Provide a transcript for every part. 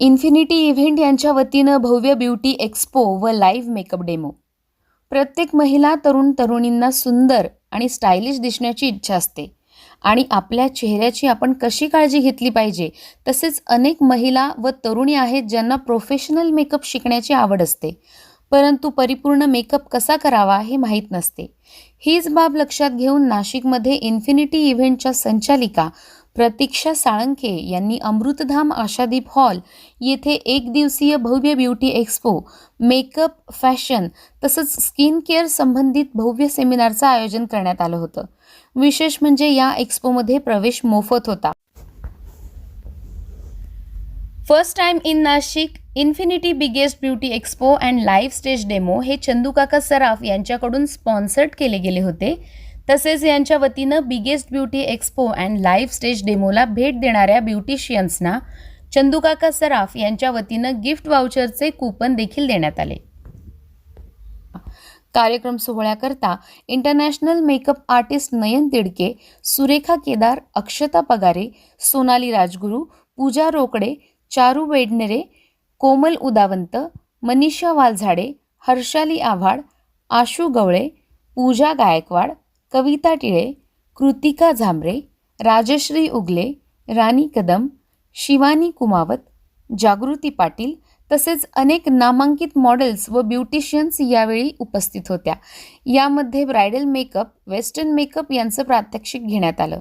Infinity event यांच्या वतीनं भव्य ब्युटी एक्स्पो व लाईव्ह मेकअप डेमो. प्रत्येक महिला तरुण तरुणींना सुंदर आणि स्टायलिश दिसण्याची इच्छा असते. आणि आपल्या चेहऱ्याची आपण कशी काळजी घेतली पाहिजे तसेच अनेक महिला व तरुणी आहेत ज्यांना प्रोफेशनल मेकअप शिकण्याची आवड असते. परंतु परिपूर्ण मेकअप कसा करावा हे माहीत नसते. हीच बाब लक्षात घेऊन नाशिकमध्ये इन्फिनिटी इव्हेंटच्या संचालिका प्रतीक्षा साळंके यांनी अमृतधाम आशादीप हॉल येथे एक दिवसीय भव्य ब्युटी एक्स्पो मेकअप फॅशन तसंच स्किन केअर संबंधित भव्य सेमिनारचं आयोजन करण्यात आलं होतं. विशेष म्हणजे या एक्स्पोमध्ये प्रवेश मोफत होता. First time in Nashik Infinity biggest beauty expo and live stage demo हे चंदूकाका सराफ यांच्याकडून स्पॉन्सर्ड केले गेले होते. तसेच यांच्या वतीनं biggest beauty expo and live stage डेमोला भेट देणाऱ्या ब्युटिशियन्सना चंदुकाका सराफ यांच्या वतीनं गिफ्ट वाउचरचे कूपन देखील देण्यात आले. कार्यक्रम सोहळ्याकरता international makeup artist Nayan Tidke Surekha Kedar Akshata Pagare Sonali Rajguru Pooja Rokade Charu Wadnere Komal Udavant Manisha Walzade Harshali Avhad Ashu Gawale Pooja Gaikwad Kavita Tile Kritika Zambare Rajshree Ugale Rani Kadam Shivani Kumawat Jagruti Patil तसेच अनेक नामांकित models व beauticians यावेळी उपस्थित होत्या. यामध्ये bridal makeup western makeup यांचं प्रात्यक्षिक घेण्यात आलं.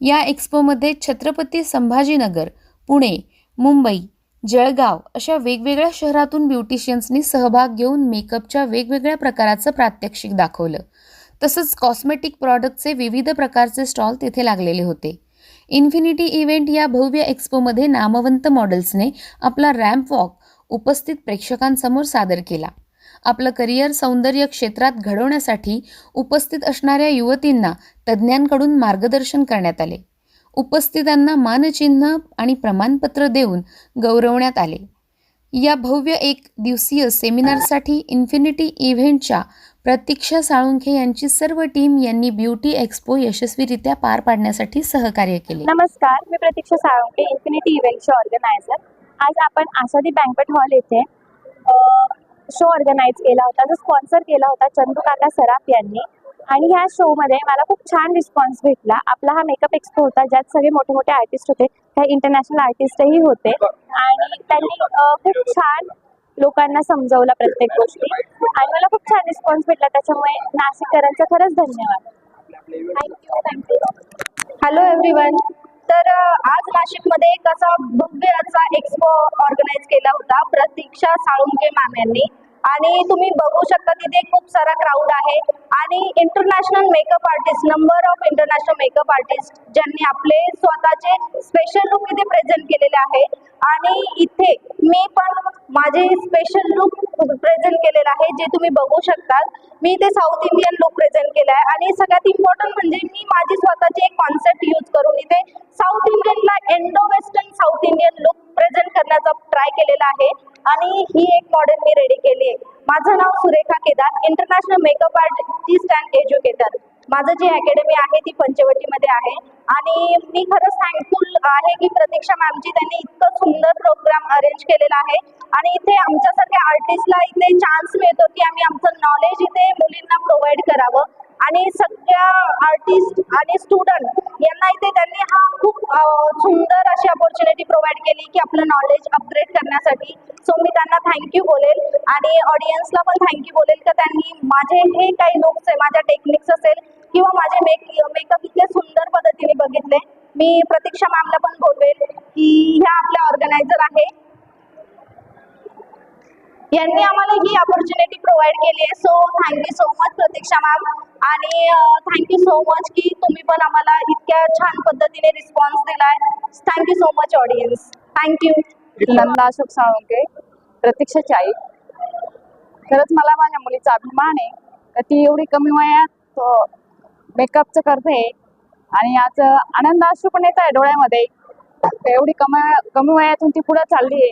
या एक्स्पोमध्ये छत्रपती संभाजीनगर पुणे मुंबई जळगाव अशा वेगवेगळ्या शहरातून ब्युटिशियन्सनी सहभाग घेऊन मेकअपच्या वेगवेगळ्या प्रकाराचं प्रात्यक्षिक दाखवलं. तसंच कॉस्मेटिक प्रॉडक्टचे विविध प्रकारचे स्टॉल तेथे लागलेले होते. इन्फिनिटी इव्हेंट या भव्य एक्स्पोमध्ये नामवंत मॉडेल्सने आपला रॅम्प वॉक उपस्थित प्रेक्षकांसमोर सादर केला. आपलं करिअर सौंदर्य क्षेत्रात घडवण्यासाठी उपस्थित असणाऱ्या युवतींना तज्ज्ञांकडून मार्गदर्शन करण्यात आले. उपस्थितांना मानचिन्ह आणि प्रमाणपत्र देऊन गौरवण्यात आले. या भव्य एक दिवसीय सेमिनारसाठी इन्फिनिटी इव्हेंटच्या प्रतीक्षा साळुंखे यांची सर्व टीम यांनी ब्युटी एक्स्पो यशस्वीरित्या पार पाडण्यासाठी सहकार्य केले. नमस्कार मी प्रतीक्षा साळुंखे इन्फिनिटी इव्हेंटचे ऑर्गनायझर आज आपण आसादी बँकवेट हॉल येथे शो ऑर्गनाईज केला होता. जो स्पॉन्सर केला होता चंदू काका सराफ यांनी. आणि ह्या शोमध्ये मला खूप छान रिस्पॉन्स भेटला. आपला हा मेकअप एक्सपो होता ज्यात सगळे मोठे मोठे आर्टिस्ट होते. काही इंटरनॅशनल आर्टिस्टही होते. आणि त्यांनी खूप छान लोकांना समजवलं प्रत्येक गोष्टी. आणि मला खूप छान रिस्पॉन्स भेटला त्याच्यामुळे नाशिककरांचा खरंच धन्यवाद. थँक्यू थँक्यू हॅलो एव्हरीवन तर आज नाशिकमध्ये एक असा भव्य असा एक्सपो ऑर्गनाईज केला होता प्रतीक्षा साळुंके मॅम यांनी. आणि तुम्ही बघू शकता तिथे खूप सारा क्राऊड आहे. आणि international makeup artist number of international makeup artist ज्यांनी आपले स्वतःचे स्पेशल लुक इथे प्रेझेंट केलेले आहे. आणि इथे मी पण माझे स्पेशल लुक प्रेझेंट केलेलं आहे जे तुम्ही बघू शकतात मी इथे साऊथ इंडियन लुक प्रेझेंट केला आहे. आणि सगळ्यात इम्पॉर्टंट म्हणजे मी माझी स्वतःची एक कॉन्सेप्ट यूज करून इथे south इंडियनला Indo western south Indian look present करण्याचा ट्राय केलेला आहे. आणि ही एक मॉडेल मी रेडी केली आहे. माझं नाव Surekha Kedar international makeup artist and educator माझं जी अकॅडमी आहे ती पंचवटीमध्ये आहे. आणि मी खरंच थँकफुल आहे की प्रतीक्षा मॅमची त्यांनी इतकं सुंदर प्रोग्राम अरेंज केलेला आहे. आणि इथे आमच्यासारख्या आर्टिस्टला इथे चान्स मिळतो की आम्ही आमचं नॉलेज इथे मुलींना प्रोव्हाइड करावं. आणि सगळ्या आर्टिस्ट आणि स्टुडंट यांना इथे त्यांनी हा खूप सुंदर अशी अपॉर्च्युनिटी प्रोव्हाइड केली की आपलं नॉलेज अपग्रेड करण्यासाठी. सो मी त्यांना थँक्यू बोलेल आणि ऑडियन्सला पण थँक्यू बोलेल. का त्यांनी माझे हे काही लुक्स आहे माझ्या टेक्निक्स असेल किंवा माझे मेक मेकअप इतके सुंदर पद्धतीने बघितले. मी प्रतीक्षा मॅमला पण बोलवेल की ह्या आपल्या ऑर्गनायझर आहे. यांनी आम्हाला ही अपॉर्च्युनिटी प्रोव्हाइड केली आहे. So thank you so much Pratiksha ma'am आणि थँक्यू सो मच की तुम्ही पण आम्हाला इतक्या छान पद्धतीने रिस्पॉन्स दिलाय. Thank you so much audience thank you Nanda Ashok Salunke प्रतीक्षाची आई. खरंच मला माझ्या मुलीचा अभिमान आहे. का ती एवढी कमी वयात मेकअपचं करते आणि आज आनंद अश्रू पण येत आहे डोळ्यामध्ये. तर एवढी कमी कमी वयातून ती पुढे चालली आहे.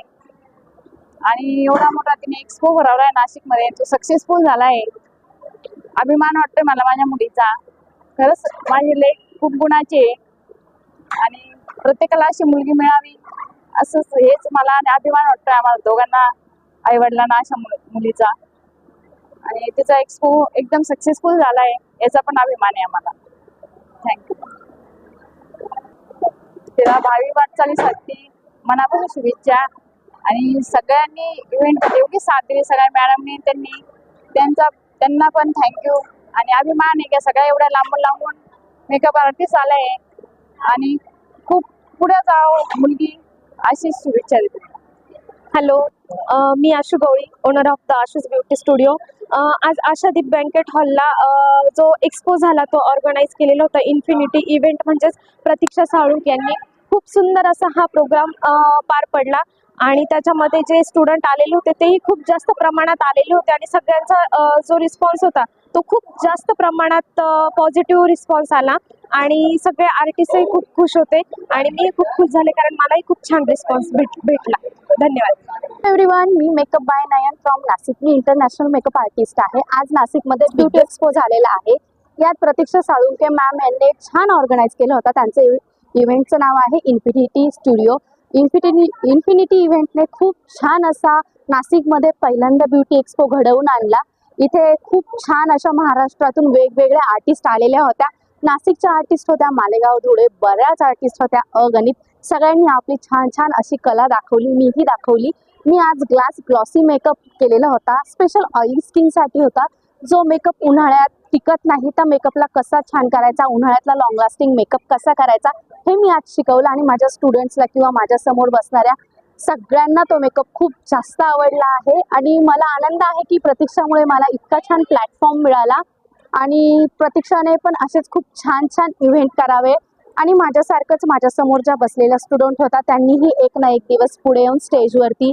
आणि एवढा मोठा तिने एक्सपो भरवला आहे नाशिकमध्ये. तो सक्सेसफुल झाला आहे अभिमान वाटतोय मला माझ्या मुलीचा. खरंच माझे लेख खूप गुणाचे आहे. आणि प्रत्येकाला अशी मुलगी मिळावी असंच हेच मला आणि अभिमान वाटतोय आम्हाला दोघांना आई वडिलांना अशा मुलीचा. आणि तिचा एक्सपो एकदम सक्सेसफुल झाला आहे याचा पण अभिमान आहे आम्हाला. थँक्यू तिला भावी वाटचालीसाठी मनापासून शुभेच्छा. आणि सगळ्यांनी इव्हेंट एवढी साथ दिली. सगळ्या मॅडमनी त्यांनी त्यांचा त्यांना पण थँक्यू आणि अभिमान आहे की सगळ्या एवढ्या लांबून लांबून मेकअप आर्टिस्ट आलाय आणि खूप पुढे जावं मुलगी अशी शुभेच्छा देते. Hello me Ashu Gawali owner of the Ashu's beauty studio आज आशादीप बँकेट हॉलला जो एक्सपो झाला तो ऑर्गनाईज केलेला होता. इन्फिनिटी इव्हेंट म्हणजेच प्रतीक्षा साळुंक यांनी. खूप सुंदर असा हा प्रोग्राम पार पडला. आणि त्याच्यामध्ये जे स्टुडंट आलेले होते तेही खूप जास्त प्रमाणात आलेले होते आणि सगळ्यांचा जो रिस्पॉन्स होता तो खूप जास्त प्रमाणात पॉझिटिव्ह रिस्पॉन्स आला आणि सगळे आर्टिस्टही खूप खुश होते आणि मी खूप खुश झाले कारण मलाही खूप छान रिस्पॉन्स भेट भेटला. धन्यवाद. Everyone me makeup by Nayan from Nashik me international makeup artist आहे. आज नाशिकमध्ये ब्युटी एक्सपो झालेला आहे. यात प्रतीक्षा साळुंके मॅम यांनी छान ऑर्गनाईज केलं होतं. त्यांचं इव्हेंटचं नाव आहे इन्फिनिटी स्टुडिओ इन्फिनिटी इन्फिनिटी इव्हेंटने खूप छान असा नाशिकमध्ये पहिल्यांदा ब्युटी एक्सपो घडवून आणला. इथे खूप छान अशा महाराष्ट्रातून वेगवेगळ्या आर्टिस्ट आलेल्या होत्या. नाशिकच्या आर्टिस्ट होत्या मालेगाव धुळे बऱ्याच आर्टिस्ट होत्या अगणित. सगळ्यांनी आपली छान छान अशी कला दाखवली मीही दाखवली. मी आज ग्लास ग्लॉसी मेकअप केलेला होता. स्पेशल ऑइल स्किनसाठी होता. जो मेकअप उन्हाळ्यात टिकत नाही त्या मेकअपला कसा छान करायचा? उन्हाळ्यातला लॉंग लास्टिंग मेकअप कसा करायचा? हे मी आज शिकवलं आणि माझ्या स्टुडंट्सला किंवा माझ्यासमोर बसणाऱ्या सगळ्यांना तो मेकअप खूप जास्त आवडला आहे. आणि मला आनंद आहे की प्रतीक्षामुळे मला इतका छान प्लॅटफॉर्म मिळाला. आणि प्रतीक्षाने पण असेच खूप छान छान इव्हेंट करावे. आणि माझ्यासारखंच माझ्यासमोर ज्या बसलेल्या स्टुडंट होता त्यांनीही एक ना एक दिवस पुढे येऊन स्टेजवरती